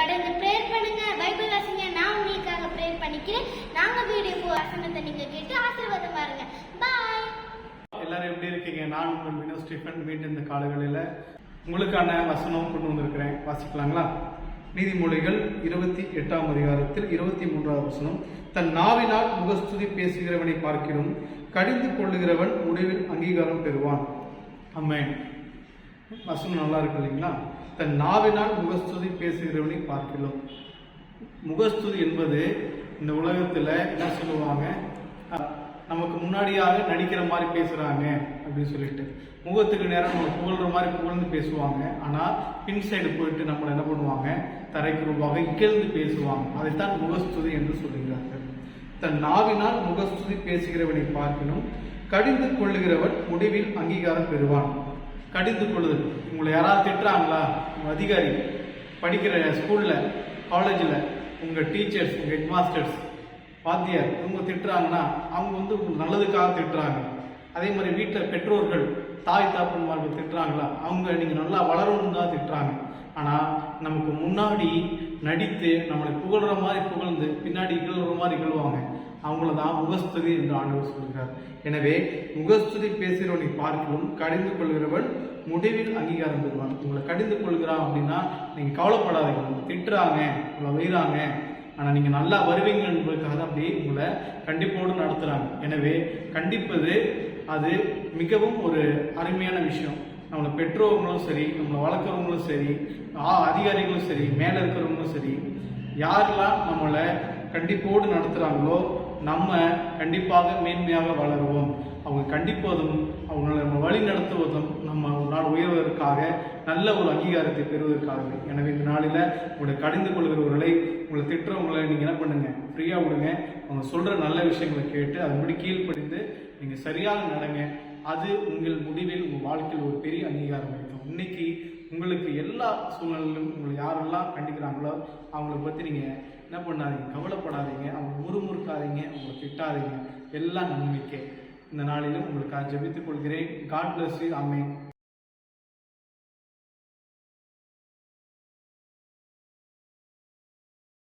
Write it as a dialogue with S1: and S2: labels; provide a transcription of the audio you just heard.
S1: தொடர்ந்து ப்ரேயர் பண்ணுங்க. பைபிள் வாசிங்க. நான் உங்களுக்காக ப்ரேயர் பண்ணிக்கிறேன். நாங்க வீடியோ வசனத்தை நீங்க கேட்டு ஆசீர்வாதம் பாருங்க பாய்
S2: எல்லாரும் எப்படி இருக்கீங்க? நான் உங்கள் வினோ ஸ்டீஃபன். மீண்டும் இந்த காலங்களில் உங்களுக்கான வசனம் கொண்டு வந்திருக்கிறேன். வாசிக்கலாங்களா? நீதிமொழிகள் இருபத்தி எட்டாம் அதிகாரத்தில் இருபத்தி மூன்றாவது வசனம். தன் நாவினால் முகஸ்துதி பேசுகிறவனை பார்க்கிறோம். கடிந்து கொள்ளுகிறவன் முடிவில் அங்கீகாரம் பெறுவான். அம்மேன் வசனம் நல்லா இருக்கு இல்லைங்களா? தன் நாவினால் முகஸ்துதி பேசுகிறவனை பார்க்கலாம் முகஸ்துதி என்பது இந்த உலகத்தில் என்ன சொல்லுவாங்க? நமக்கு முன்னாடியாக நடிக்கிற மாதிரி பேசுகிறாங்க அப்படின்னு சொல்லிட்டு. முகத்துக்கு நேரம் நம்ம புகழ்ற மாதிரி புகழ்ந்து பேசுவாங்க. ஆனால் பின் சைடு போயிட்டு நம்மளை என்ன பண்ணுவாங்க? தரைக்கு ரூபாக இகழ்ந்து பேசுவாங்க. அதைத்தான் முகஸ்துதி என்று சொல்கிறார்கள் தன் நாவினால் முகஸ்துதி பேசுகிறவனை பார்க்கணும். கடிந்து கொள்ளுகிறவன் முடிவில் அங்கீகாரம் பெறுவான். கடிந்து கொள்ளுது. உங்களை யாராவது திட்டுறாங்களா? உங்கள் அதிகாரி படிக்கிற ஸ்கூலில் காலேஜில் உங்கள் டீச்சர்ஸ் உங்கள் ஹெட் மாஸ்டர்ஸ் வாத்தியார் இவங்க திட்டுறாங்கன்னா அவங்க வந்து உங்களுக்கு நல்லதுக்காக திட்டுறாங்க. அதே மாதிரி வீட்டில் பெற்றோர்கள் தாய் தாப்பன்மார்கள் திட்டுறாங்களா? அவங்க நீங்கள் நல்லா வளரணும்னு தான் திட்டுறாங்க. ஆனால் நமக்கு முன்னாடி நடித்து நம்மளை புகழ்கிற மாதிரி புகழ்ந்து பின்னாடி இகழ்கிற மாதிரி இகழ்வாங்க அவங்கள தான் முகஸ்துதி என்று ஆண்டவர் சொல்கிறார் எனவே முகஸ்துதி பேசுகிறவனை பார்க்கலும் கடிந்து கொள்கிறவன் முடிவில் அங்கீகாரம் பெறுவான். உங்களை கடிந்து கொள்கிறான் அப்படின்னா நீங்கள் கவலைப்படாதீங்க. உங்களை திட்டுறாங்க உங்களை வைறாங்க ஆனால் நீங்கள் நல்லா வருவீங்க என்பதற்காக அப்படி உங்களை கண்டிப்போடு நடத்துகிறாங்க எனவே கண்டிப்பது அது மிகவும் ஒரு அருமையான விஷயம். நம்மளை பெற்றோர்களும் சரி நம்மளை வளர்க்குறவங்களும் சரி ஆ- அதிகாரிகளும் சரி மேலே இருக்கிறவங்களும் சரி யாரெல்லாம் நம்மளை கண்டிப்போடு நடத்துகிறாங்களோ நம்ம கண்டிப்பாக மேன்மையாக வளருவோம். அவங்க கண்டிப்பதும் அவங்களை நம்ம வழி நடத்துவதும் நம்ம ஒரு நாள் உயர்வதற்காக நல்ல ஒரு அங்கீகாரத்தை பெறுவதற்காகவே. எனவே இந்த நாளில் உங்களை கடிந்து கொள்கிறவர்களை உங்களை திட்டுறவங்களை நீங்கள் என்ன பண்ணுங்க? ஃப்ரீயாக விடுங்க. அவங்க சொல்கிற நல்ல விஷயங்களை கேட்டு அதன்படி கீழ்ப்படிந்து நீங்கள் சரியாக நடங்க. அது உங்கள் முடிவில் உங்கள் வாழ்க்கையில் ஒரு பெரிய அங்கீகாரம் கிடைக்கும் இன்னைக்கு உங்களுக்கு எல்லா சூழ்நிலையிலும் உங்களை யாரெல்லாம் கண்டிக்கிறாங்களோ அவங்கள பற்றி நீங்கள் என்ன பண்ணாதீங்க கவலைப்படாதீங்க அவங்க முறுமுறுக்காதீங்க அவங்களை திட்டாதீங்க. எல்லாம் நம்பிக்கை இந்த நாளிலும் உங்களுக்காக ஜெபித்துக் கொள்கிறேன். God bless you amen